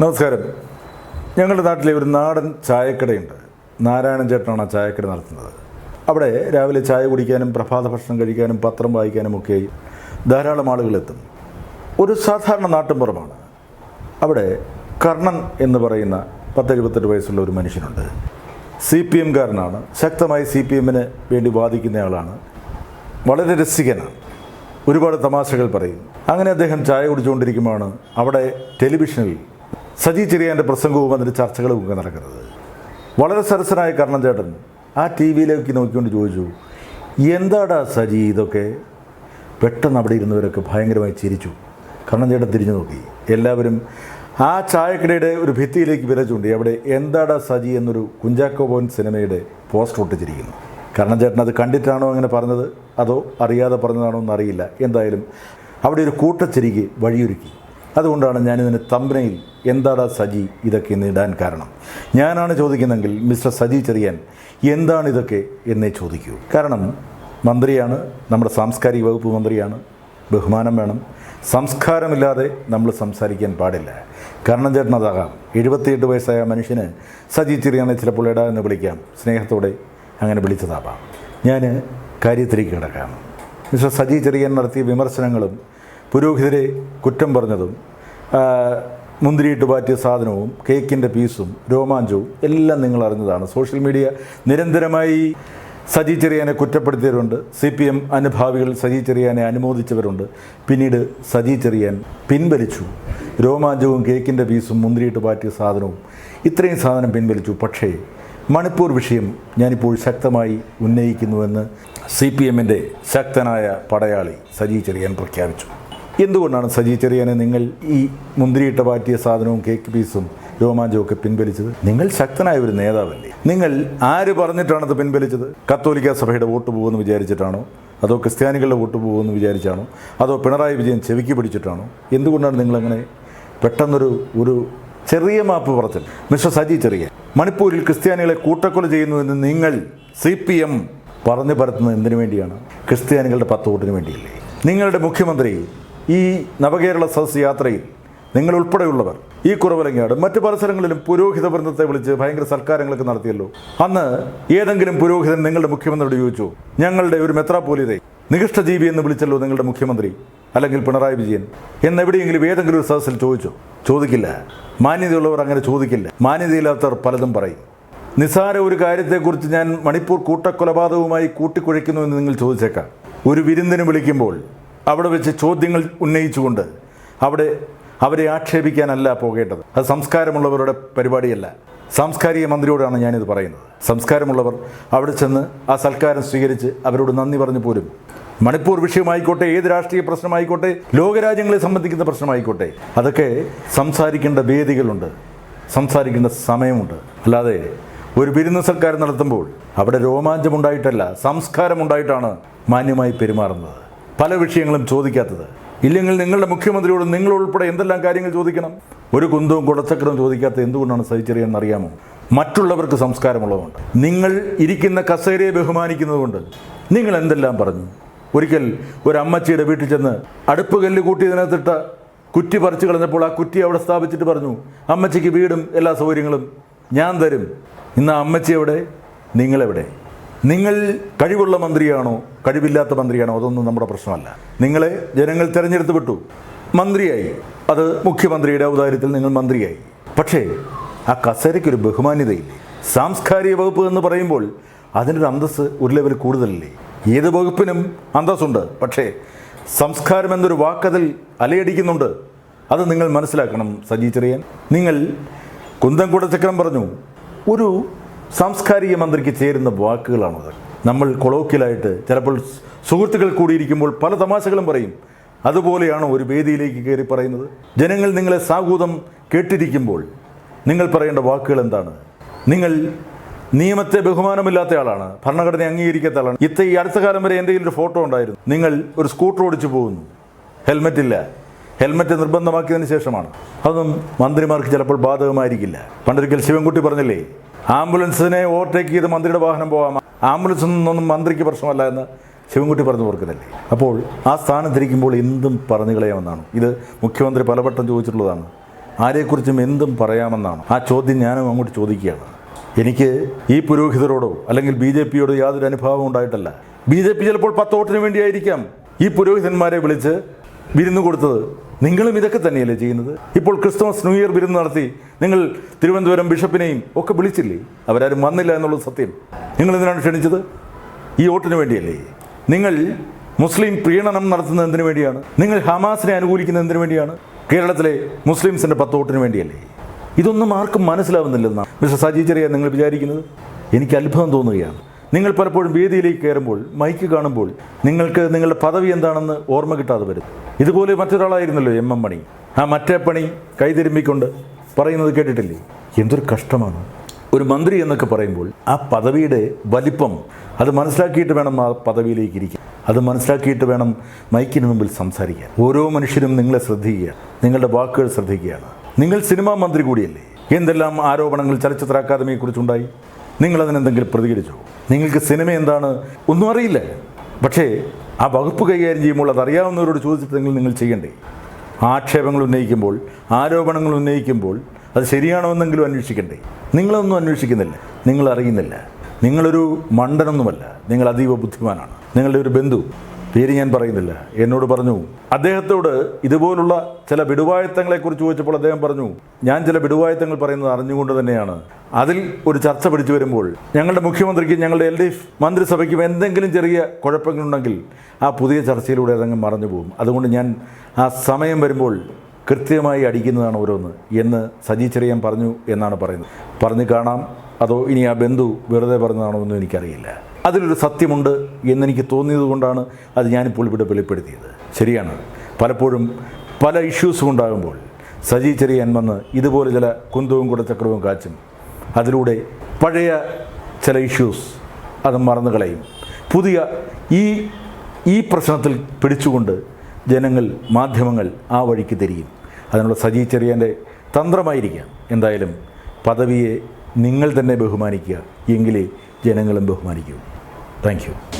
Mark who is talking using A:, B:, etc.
A: നമസ്കാരം. ഞങ്ങളുടെ നാട്ടിലെ ഒരു നാടൻ ചായക്കടയുണ്ട്. നാരായണൻ ചേട്ടനാണ് ആ ചായക്കട നടത്തുന്നത്. അവിടെ രാവിലെ ചായ കുടിക്കാനും പ്രഭാത ഭക്ഷണം കഴിക്കാനും പത്രം വായിക്കാനും ഒക്കെ ധാരാളം ആളുകളെത്തും ഒരു സാധാരണ നാട്ടിൻപുറമാണ് അവിടെ കർണൻ എന്ന് പറയുന്ന പത്തെഴുപത്തെട്ട് വയസ്സുള്ള ഒരു മനുഷ്യനുണ്ട്. സി പി എംകാരനാണ് ശക്തമായി സി പി എമ്മിന് വേണ്ടി വാദിക്കുന്നയാളാണ് വളരെ രസികനാണ്. ഒരുപാട് തമാശകൾ പറയും. അങ്ങനെ അദ്ദേഹം ചായ കുടിച്ചുകൊണ്ടിരിക്കുമ്പോഴാണ് അവിടെ ടെലിവിഷനിൽ സജി ചെറിയാന്റെ പ്രസംഗവും അതിന്റെ ചർച്ചകളും ഒക്കെ നടക്കുന്നത്. വളരെ സരസനായ കർണൻ ചേട്ടൻ ആ ടി വിയിലേക്ക് നോക്കിക്കൊണ്ട് ചോദിച്ചു എന്താടാ സജി ഇതൊക്കെ? പെട്ടെന്ന് അവിടെ ഇരുന്നവരൊക്കെ ഭയങ്കരമായി ചിരിച്ചു. കർണൻ ചേട്ടൻ തിരിഞ്ഞു നോക്കി. എല്ലാവരും ആ ചായക്കടയുടെ ഒരു ഭിത്തിയിലേക്ക് വിരച്ചുകൊണ്ട് അവിടെ എന്താടാ സജി എന്നൊരു കുഞ്ചാക്കോ ബോൻ സിനിമയുടെ പോസ്റ്റർ ഒട്ടിച്ചിരിക്കുന്നു. കർണൻ ചേട്ടൻ അത് കണ്ടിട്ടാണോ അങ്ങനെ പറഞ്ഞത്? അതോ അറിയാതെ പറഞ്ഞതാണോ എന്നറിയില്ല. എന്തായാലും അവിടെ ഒരു കൂട്ടച്ചിരിക്ക് വഴിയൊരുക്കി. അതുകൊണ്ടാണ് ഞാനിതിന് തമ്പനയിൽ എന്താടാ സജി ഇതൊക്കെ നേടാൻ കാരണം? ഞാനാണ് ചോദിക്കുന്നതെങ്കിൽ മിസ്റ്റർ സജി ചെറിയാൻ എന്താണ് ഇതൊക്കെ എന്നേ ചോദിക്കൂ. കാരണം മന്ത്രിയാണ് നമ്മുടെ സാംസ്കാരിക വകുപ്പ് മന്ത്രിയാണ് ബഹുമാനം വേണം. സംസ്കാരമില്ലാതെ നമ്മൾ സംസാരിക്കാൻ പാടില്ല. കാരണം ചേട്ടൻ അതാകാം. എഴുപത്തിയെട്ട് വയസ്സായ മനുഷ്യന് സജി ചെറിയാനെ ചിലപ്പോൾ ഇടാ എന്ന് വിളിക്കാം. സ്നേഹത്തോടെ അങ്ങനെ വിളിച്ചതാവാം. ഞാൻ കാര്യത്തിലേക്ക് കിടക്കാം. മിസ്റ്റർ സജി ചെറിയാൻ നടത്തിയ വിമർശനങ്ങളും പുരോഹിതരെ കുറ്റം പറഞ്ഞതും മുന്തിരിയിട്ട് പാറ്റിയ സാധനവും കേക്കിന്റെ പീസും രോമാഞ്ചവും എല്ലാം നിങ്ങൾ അറിഞ്ഞതാണ് സോഷ്യൽ മീഡിയ നിരന്തരമായി സജി ചെറിയാനെ കുറ്റപ്പെടുത്തിയവരുണ്ട്. സി പി എം അനുഭാവികൾ സജി ചെറിയാനെ അനുമോദിച്ചവരുണ്ട്. പിന്നീട് സജി ചെറിയാൻ പിൻവലിച്ചു. രോമാഞ്ചവും കേക്കിന്റെ പീസും മുന്തിരിയിട്ട് പാറ്റിയ സാധനവും ഇത്രയും സാധനം പിൻവലിച്ചു. പക്ഷേ മണിപ്പൂർ വിഷയം ഞാനിപ്പോൾ ശക്തമായി ഉന്നയിക്കുന്നുവെന്ന് സി പി എമ്മിന്റെ ശക്തനായ പടയാളി സജി ചെറിയാൻ പ്രഖ്യാപിച്ചു. എന്തുകൊണ്ടാണ് സജി ചെറിയാനെ നിങ്ങൾ ഈ മുന്തിരിയിട്ട പാറ്റിയ സാധനവും കേക്ക് പീസും രോമാഞ്ചമൊക്കെ പിൻവലിച്ചത്? നിങ്ങൾ ശക്തനായ ഒരു നേതാവല്ലേ. നിങ്ങൾ ആര് പറഞ്ഞിട്ടാണ് അത് പിൻവലിച്ചത്? കത്തോലിക്ക സഭയുടെ വോട്ട് പോകുമെന്ന് വിചാരിച്ചിട്ടാണോ? അതോ ക്രിസ്ത്യാനികളുടെ വോട്ട് പോകുമെന്ന് വിചാരിച്ചാണോ? അതോ പിണറായി വിജയൻ ചെവിക്ക് പിടിച്ചിട്ടാണോ? എന്തുകൊണ്ടാണ് നിങ്ങളങ്ങനെ പെട്ടെന്നൊരു ഒരു ചെറിയ മാപ്പ് പറച്ചത് മിസ്റ്റർ സജി ചെറിയ മണിപ്പൂരിൽ ക്രിസ്ത്യാനികളെ കൂട്ടക്കൊല ചെയ്യുന്നുവെന്ന് നിങ്ങൾ സി പി എം പറഞ്ഞു പരത്തുന്നത് എന്തിനു വേണ്ടിയാണ്? ക്രിസ്ത്യാനികളുടെ പത്ത് വോട്ടിന് വേണ്ടിയില്ലേ. നിങ്ങളുടെ മുഖ്യമന്ത്രി ഈ നവകേരള സദസ് യാത്രയിൽ നിങ്ങൾ ഉൾപ്പെടെയുള്ളവർ ഈ കുറവലങ്ങാട് മറ്റ് പല സ്ഥലങ്ങളിലും പുരോഹിത വൃന്ദത്തെ വിളിച്ച് ഭയങ്കര സൽക്കാരങ്ങളൊക്കെ നടത്തിയല്ലോ. അന്ന് ഏതെങ്കിലും പുരോഹിതൻ നിങ്ങളുടെ മുഖ്യമന്ത്രിയോട് ചോദിച്ചു ഞങ്ങളുടെ ഒരു മെത്രാപോലിതെ നികൃഷ്ടജീവി എന്ന് വിളിച്ചല്ലോ നിങ്ങളുടെ മുഖ്യമന്ത്രി അല്ലെങ്കിൽ പിണറായി വിജയൻ? എന്നെവിടെയെങ്കിലും ഏതെങ്കിലും ഒരു സദസ്സിൽ ചോദിച്ചു? ചോദിക്കില്ല. മാന്യതയുള്ളവർ അങ്ങനെ ചോദിക്കില്ല. മാന്യതയില്ലാത്തവർ പലതും പറയും. നിസാര ഒരു കാര്യത്തെക്കുറിച്ച് ഞാൻ മണിപ്പൂർ കൂട്ടക്കൊലപാതകവുമായി കൂട്ടിക്കുഴയ്ക്കുന്നു എന്ന് നിങ്ങൾ ചോദിച്ചേക്കാം. ഒരു വിരുന്നിന് വിളിക്കുമ്പോൾ അവിടെ വെച്ച് ചോദ്യങ്ങൾ ഉന്നയിച്ചുകൊണ്ട് അവിടെ അവരെ ആക്ഷേപിക്കാനല്ല പോകേണ്ടത്. അത് സംസ്കാരമുള്ളവരുടെ പരിപാടിയല്ല. സാംസ്കാരിക മന്ത്രിയോടാണ് ഞാനിത് പറയുന്നത്. സംസ്കാരമുള്ളവർ അവിടെ ചെന്ന് ആ സൽക്കാരം സ്വീകരിച്ച് അവരോട് നന്ദി പറഞ്ഞു പോരും. മണിപ്പൂർ വിഷയമായിക്കോട്ടെ ഏത് രാഷ്ട്രീയ പ്രശ്നമായിക്കോട്ടെ ലോകരാജ്യങ്ങളെ സംബന്ധിക്കുന്ന പ്രശ്നമായിക്കോട്ടെ അതൊക്കെ സംസാരിക്കേണ്ട വേദികളുണ്ട്. സംസാരിക്കേണ്ട സമയമുണ്ട്. അല്ലാതെ ഒരു വിരുന്ന് സൽക്കാരം നടത്തുമ്പോൾ അവിടെ രോമാഞ്ചമുണ്ടായിട്ടല്ല സംസ്കാരമുണ്ടായിട്ടാണ് മാന്യമായി പെരുമാറുന്നത്. പല വിഷയങ്ങളും ചോദിക്കാത്തത്. ഇല്ലെങ്കിൽ നിങ്ങളുടെ മുഖ്യമന്ത്രിയോട് നിങ്ങൾ ഉൾപ്പെടെ എന്തെല്ലാം കാര്യങ്ങൾ ചോദിക്കണം? ഒരു കുന്തവും കുടച്ചക്രവും ചോദിക്കാത്ത എന്തുകൊണ്ടാണ് സഹിച്ചറിയാൻ അറിയാമോ? മറ്റുള്ളവർക്ക് സംസ്കാരമുള്ളതുകൊണ്ട്. നിങ്ങൾ ഇരിക്കുന്ന കസേരയെ ബഹുമാനിക്കുന്നതുകൊണ്ട്. നിങ്ങൾ എന്തെല്ലാം പറഞ്ഞു? ഒരിക്കൽ ഒരു അമ്മച്ചിയുടെ വീട്ടിൽ ചെന്ന് അടുപ്പ് കല്ല് കൂട്ടിയതിനകത്തിട്ട് കുറ്റി പറിച്ചു കളഞ്ഞപ്പോൾ ആ കുറ്റി അവിടെ സ്ഥാപിച്ചിട്ട് പറഞ്ഞു അമ്മച്ചിക്ക് വീടും എല്ലാ സൗകര്യങ്ങളും ഞാൻ തരും. ഇന്ന് അമ്മച്ചി എവിടെ? നിങ്ങളെവിടെ? നിങ്ങൾ കഴിവുള്ള മന്ത്രിയാണോ കഴിവില്ലാത്ത മന്ത്രിയാണോ അതൊന്നും നമ്മുടെ പ്രശ്നമല്ല. നിങ്ങളെ ജനങ്ങൾ തിരഞ്ഞെടുത്ത് വിട്ടു. മന്ത്രിയായി. അത് മുഖ്യമന്ത്രിയുടെ ഔദാര്യത്തിൽ നിങ്ങൾ മന്ത്രിയായി. പക്ഷേ ആ കസേരയ്ക്കൊരു ബഹുമാന്യതയില്ലേ? സാംസ്കാരിക വകുപ്പ് എന്ന് പറയുമ്പോൾ അതിന്റെ അന്തസ്സ് ഒരു ലെവൽ കൂടുതലല്ലേ? ഏത് വകുപ്പിനും അന്തസ്സുണ്ട്. പക്ഷേ സംസ്കാരം എന്നൊരു വാക്കതിൽ അലയടിക്കുന്നുണ്ട്. അത് നിങ്ങൾ മനസ്സിലാക്കണം സജി ചെറിയാൻ. നിങ്ങൾ കുന്തംകുട ചക്രം പറഞ്ഞു. ഒരു സാംസ്കാരിക മന്ത്രിക്ക് ചേരുന്ന വാക്കുകളാണത്. നമ്മൾ കൊളോക്കിലായിട്ട് ചിലപ്പോൾ സുഹൃത്തുക്കൾ കൂടിയിരിക്കുമ്പോൾ പല തമാശകളും പറയും. അതുപോലെയാണ് ഒരു വേദിയിലേക്ക് കയറി പറയുന്നത്. ജനങ്ങൾ നിങ്ങളെ സാഹൂതം കേട്ടിരിക്കുമ്പോൾ നിങ്ങൾ പറയേണ്ട വാക്കുകൾ എന്താണ്? നിങ്ങൾ നിയമത്തെ ബഹുമാനമില്ലാത്ത ആളാണ് ഭരണഘടന അംഗീകരിക്കാത്ത ആളാണ്. ഇത്ത ഈ അടുത്ത കാലം വരെ എന്തെങ്കിലും ഒരു ഫോട്ടോ ഉണ്ടായിരുന്നു. നിങ്ങൾ ഒരു സ്കൂട്ടർ ഓടിച്ചു പോകുന്നു. ഹെൽമെറ്റ് ഇല്ല. ഹെൽമെറ്റ് നിർബന്ധമാക്കിയതിന് ശേഷമാണ്. അതൊന്നും മന്ത്രിമാർക്ക് ചിലപ്പോൾ ബാധകമായിരിക്കില്ല. പണ്ടൊരിക്കൽ ശിവൻകുട്ടി പറഞ്ഞില്ലേ ആംബുലൻസിനെ ഓവർടേക്ക് ചെയ്ത് മന്ത്രിയുടെ വാഹനം പോകാം. ആംബുലൻസ് ഒന്നും മന്ത്രിക്ക് പ്രശ്നമല്ല എന്ന് ശിവൻകുട്ടി പറഞ്ഞു ഓർക്കുന്നില്ലേ? അപ്പോൾ ആ സ്ഥാനത്തിരിക്കുമ്പോൾ എന്തും പറഞ്ഞു കളയാമെന്നാണ്? ഇത് മുഖ്യമന്ത്രി പലവട്ടം ചോദിച്ചിട്ടുള്ളതാണ്. ആരെക്കുറിച്ചും എന്തും പറയാമെന്നാണ്? ആ ചോദ്യം ഞാനും അങ്ങോട്ട് ചോദിക്കുകയാണ്. എനിക്ക് ഈ പുരോഹിതരോടോ അല്ലെങ്കിൽ ബി ജെ പിയോടോ യാതൊരു അനുഭാവം ഉണ്ടായിട്ടല്ല. ബി ജെ പി ചിലപ്പോൾ പത്ത് വോട്ടിന് വേണ്ടിയായിരിക്കാം. ഈ പുരോഹിതന്മാരെ വിളിച്ച് വിരുന്ന് കൊടുത്തത്. നിങ്ങളും ഇതൊക്കെ തന്നെയല്ലേ ചെയ്യുന്നത്? ഇപ്പോൾ ക്രിസ്തുമസ് ന്യൂ ഇയർ വിരുന്ന് നടത്തി നിങ്ങൾ തിരുവനന്തപുരം ബിഷപ്പിനെയും ഒക്കെ വിളിച്ചില്ലേ? അവരാരും വന്നില്ല എന്നുള്ളത് സത്യം. നിങ്ങൾ എന്തിനാണ് ക്ഷണിച്ചത്? ഈ വോട്ടിന് വേണ്ടിയല്ലേ? നിങ്ങൾ മുസ്ലിം പ്രീണനം നടത്തുന്നത് എന്തിനു വേണ്ടിയാണ്? നിങ്ങൾ ഹമാസിനെ അനുകൂലിക്കുന്നത് എന്തിനു വേണ്ടിയാണ്? കേരളത്തിലെ മുസ്ലിംസിന്റെ പത്ത് വോട്ടിന് വേണ്ടിയല്ലേ? ഇതൊന്നും ആർക്കും മനസ്സിലാവുന്നില്ലെന്നാണ്. മിസ്റ്റർ സജി ചെറിയ നിങ്ങൾ വിചാരിക്കുന്നത്? എനിക്ക് അത്ഭുതം തോന്നുകയാണ്. നിങ്ങൾ പലപ്പോഴും വേദിയിലേക്ക് കയറുമ്പോൾ മൈക്ക് കാണുമ്പോൾ നിങ്ങൾക്ക് നിങ്ങളുടെ പദവി എന്താണെന്ന് ഓർമ്മ കിട്ടാതെ വരും. ഇതുപോലെ മറ്റൊരാളായിരുന്നല്ലോ എം എം മണി. ആ മറ്റേ പണി കൈതിരുമ്പിക്കൊണ്ട് പറയുന്നത് കേട്ടിട്ടില്ലേ? എന്തൊരു കഷ്ടമാണ്. ഒരു മന്ത്രി എന്നൊക്കെ പറയുമ്പോൾ ആ പദവിയുടെ വലിപ്പം അത് മനസ്സിലാക്കിയിട്ട് വേണം ആ പദവിയിലേക്ക് ഇരിക്കാൻ. അത് മനസ്സിലാക്കിയിട്ട് വേണം മൈക്കിന് മുമ്പിൽ സംസാരിക്കാൻ. ഓരോ മനുഷ്യരും നിങ്ങളെ ശ്രദ്ധിക്കുക നിങ്ങളുടെ വാക്കുകൾ ശ്രദ്ധിക്കുകയാണ്. നിങ്ങൾ സിനിമാ മന്ത്രി കൂടിയല്ലേ? എന്തെല്ലാം ആരോപണങ്ങൾ ചലച്ചിത്ര അക്കാദമിയെക്കുറിച്ചുണ്ടായി? നിങ്ങൾ അതിനെന്തെങ്കിലും പ്രതികരിച്ചോ? നിങ്ങൾക്ക് സിനിമ എന്താണ്? ഒന്നും അറിയില്ല. പക്ഷേ ആ വകുപ്പ് കൈകാര്യം ചെയ്യുമ്പോൾ അതറിയാവുന്നവരോട് ചോദിച്ചിട്ടെങ്കിൽ നിങ്ങൾ ചെയ്യണ്ടേ? ആക്ഷേപങ്ങൾ ഉന്നയിക്കുമ്പോൾ ആരോപണങ്ങൾ ഉന്നയിക്കുമ്പോൾ അത് ശരിയാണോ എന്നെങ്കിലും അന്വേഷിക്കണ്ടേ? നിങ്ങളൊന്നും അന്വേഷിക്കുന്നില്ല. നിങ്ങൾ അറിയുന്നില്ല. നിങ്ങളൊരു മണ്ടനൊന്നുമല്ല. നിങ്ങൾ അതീവ ബുദ്ധിമാനാണ്. നിങ്ങളുടെ ഒരു ബന്ധു പേര് ഞാൻ പറയുന്നില്ല. എന്നോട് പറഞ്ഞു അദ്ദേഹത്തോട് ഇതുപോലുള്ള ചില വിടുവായത്തങ്ങളെക്കുറിച്ച് ചോദിച്ചപ്പോൾ അദ്ദേഹം പറഞ്ഞു ഞാൻ ചില വിടുവായത്തങ്ങൾ പറയുന്നത് അറിഞ്ഞുകൊണ്ട് തന്നെയാണ്. അതിൽ ഒരു ചർച്ച പിടിച്ചു വരുമ്പോൾ ഞങ്ങളുടെ മുഖ്യമന്ത്രിക്കും ഞങ്ങളുടെ എൽ ഡി എഫ് മന്ത്രിസഭയ്ക്കും എന്തെങ്കിലും ചെറിയ കുഴപ്പങ്ങളുണ്ടെങ്കിൽ ആ പുതിയ ചർച്ചയിലൂടെ അതങ്ങ് മറഞ്ഞു പോകും. അതുകൊണ്ട് ഞാൻ ആ സമയം വരുമ്പോൾ കൃത്യമായി അടിക്കുന്നതാണ് ഓരോന്ന് എന്ന് സജി ചെറിയാൻ പറഞ്ഞു എന്നാണ് പറയുന്നത്. പറഞ്ഞു കാണാം. അതോ ഇനി ആ ബന്ധു വെറുതെ പറഞ്ഞതാണോ എന്നും എനിക്കറിയില്ല. അതിലൊരു സത്യമുണ്ട് എന്നെനിക്ക് തോന്നിയത് കൊണ്ടാണ് അത് ഞാനിപ്പോൾ ഇവിടെ വെളിപ്പെടുത്തിയത്. ശരിയാണ്. പലപ്പോഴും പല ഇഷ്യൂസും ഉണ്ടാകുമ്പോൾ സജി ചെറിയാൻ വന്ന് ഇതുപോലെ ചില കുന്തവും കുടച്ചക്രവും കാച്ചും അതിലൂടെ പഴയ ചില ഇഷ്യൂസ് അത് മറന്നു കളയും. പുതിയ ഈ ഈ പ്രശ്നത്തിൽ പിടിച്ചുകൊണ്ട് ജനങ്ങൾ മാധ്യമങ്ങൾ ആ വഴിക്ക് തിരിയും. അതിനുള്ള സജി ചെറിയന്റെ തന്ത്രമായിരിക്കാം. എന്തായാലും പദവിയെ നിങ്ങൾ തന്നെ ബഹുമാനിക്കുക. എങ്കിലേ ജനങ്ങളും ബഹുമാനിക്കൂ. താങ്ക്